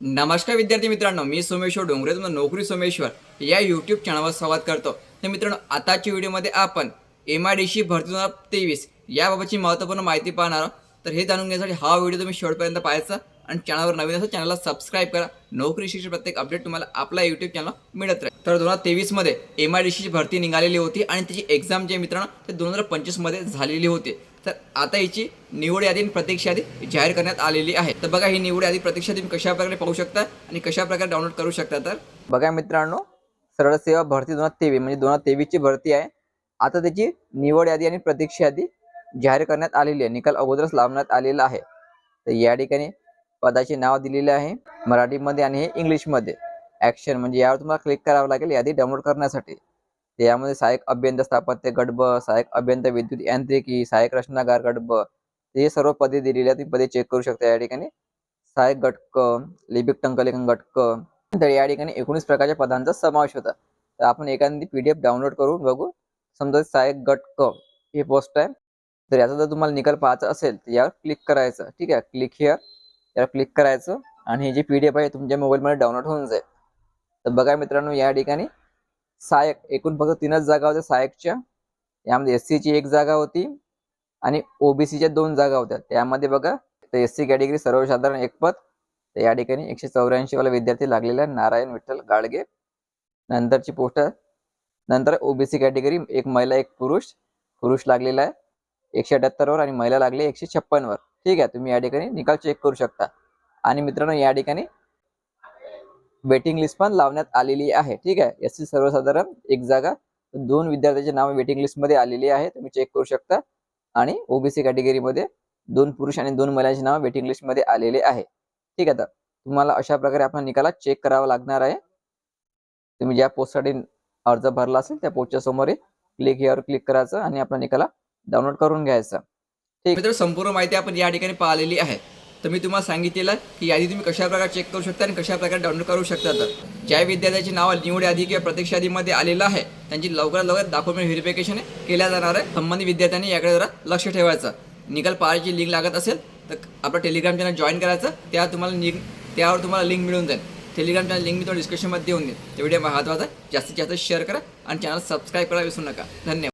नमस्कार विद्यार्थी मित्रांनो मी सोमेश्वर डोंगरे तुम्हाला नोकरी सोमेश्वर या यूट्यूब चॅनलवर स्वागत करतो. तर मित्रांनो आताच्या व्हिडिओमध्ये आपण एम आय डी सी भरती दोन हजार तेवीस याबाबतची महत्त्वपूर्ण माहिती पाहणार आहोत. तर हे जाणून घेण्यासाठी हा व्हिडिओ तुम्ही शेवटपर्यंत पाहायचा आणि चॅनलवर नवीन असं चॅनलला सबस्क्राईब करा. नोकरी शिक्षण प्रत्येक अपडेट तुम्हाला आपला यूट्यूब चॅनल मिळत राहील. तर दोन हजार तेवीसमध्ये एम आय डी सीची भरती निघालेली होती आणि त्याची एक्झाम जे मित्रांनो ते दोन हजार पंचवीसमध्ये झालेली होती. तर आता याची निवड यादी आणि प्रतीक्षा यादी जाहीर करण्यात आलेली आहे. तर बघा ही निवड यादी प्रतीक्षा तुम्ही कशा प्रकारे पाहू शकता आणि कशा प्रकारे डाउनलोड करू शकता तर? बघा मित्रांनो सरळ सेवा भरती दोन हजार तेवीस म्हणजे दोन हजार तेवीसची भरती आहे. आता त्याची निवड यादी आणि प्रतीक्षा यादी जाहीर करण्यात आलेली आहे. निकाल अगोदरच लावण्यात आलेला आहे. तर या ठिकाणी पदाचे नाव दिलेले आहे मराठीमध्ये आणि हे इंग्लिशमध्ये. ॲक्शन म्हणजे यावर तुम्हाला क्लिक करावं लागेल यादी डाउनलोड करण्यासाठी. यामध्ये सहाय्यक अभियंता स्थापत्य गटब सहाय्यक अभियंता विद्युत यांत्रिकी सहाय्यक रचनागार गटब हे सर्व पदे दिलेली आहेत. तुम्ही पदे चेक करू शकता या ठिकाणी. सहाय्यक घटक लिपिक टंकलेखन घटक. तर या ठिकाणी एकोणीस प्रकारच्या पदांचा समावेश होता. तर आपण एखादी पी डाउनलोड करून बघू. समजा सहाय्यक घटक हे पोस्ट आहे. तर याचा जर तुम्हाला निकाल पाहायचा असेल तर यावर क्लिक करायचं. ठीक आहे. क्लिक हिअर यावर क्लिक करायचं. आणि हे जे पी डी एफ आहे तुमच्या मोबाईलमध्ये डाउनलोड होऊन जाईल. तर बघा मित्रांनो या ठिकाणी सहाय्यक एकूण फक्त तीनच जागा होत्या सहाय्यकच्या. यामध्ये एस ची एक जागा होती आणि ओबीसीच्या दोन जागा होत्या. त्यामध्ये बघा तर एस सी कॅटेगरी सर्वसाधारण एक पद. तर या ठिकाणी एकशे चौऱ्याऐंशी वाला विद्यार्थी लागलेला आहे. नारायण विठ्ठल गाडगे. नंतरची पोस्ट नंतर ओबीसी कॅटेगरी एक महिला एक पुरुष. पुरुष लागलेला आहे. एकशे अठ्याहत्तरवर आणि महिला लागली एकशे छप्पनवर. ठीक आहे तुम्ही या ठिकाणी निकाल चेक करू शकता. आणि मित्रांनो या ठिकाणी वेटिंग लिस्ट पण लावण्यात आलेली आहे. ठीक आहे? एस सी सर्वसाधारण एक जागा. दोन विद्यार्थ्यांचे नाव वेटिंग लिस्टमध्ये आलेली आहे तुम्ही चेक करू शकता. आणि ओबीसी कॅटेगरीमध्ये दोन पुरुष आणि दोन महिलांचे नाव वेटिंग लिस्टमध्ये आलेले आहे. ठीक आहे तर तुम्हाला अशा प्रकारे आपला निकाला चेक करावा लागणार आहे. तुम्ही ज्या पोस्टसाठी अर्ज भरला असेल त्या पोस्टच्या समोर क्लिक यावर क्लिक करायचं आणि आपला निकाला डाउनलोड करून घ्यायचा. ठीक. तर संपूर्ण माहिती आपण या ठिकाणी पाहिलेली आहे. तर मी तुम्हाला सांगितलेलं की यादी तुम्ही कशा प्रकारे चेक करू शकता आणि कशा प्रकारे डाउनलोड करू शकता तर. ज्या विद्यार्थ्याची नाव निवड यादी किंवा प्रत्यक्ष यादीमध्ये आलेलं आहे त्यांची लवकरात लवकर डॉक्युमेंट व्हेरिफिकेशन केल्या जाणार आहे. संबंधित विद्यार्थ्यांनी याकडे जरा लक्ष ठेवायचं. निकाल पाहायची लिंक लागत असेल तर आपलं टेलिग्राम चॅनल जॉईन करायचं. त्या तुम्हाला लिंक त्यावर तुम्हाला लिंक मिळून जाईल. टेलिग्राम चॅनल लिंक मी तुम्हाला डिस्क्रिप्शनमध्ये देऊन देईल ते व्हिडिओ महत्त्वाचा आहे जास्तीत जास्त शेअर करा आणि चॅनल सबस्क्राईब करा विसरू नका. धन्यवाद.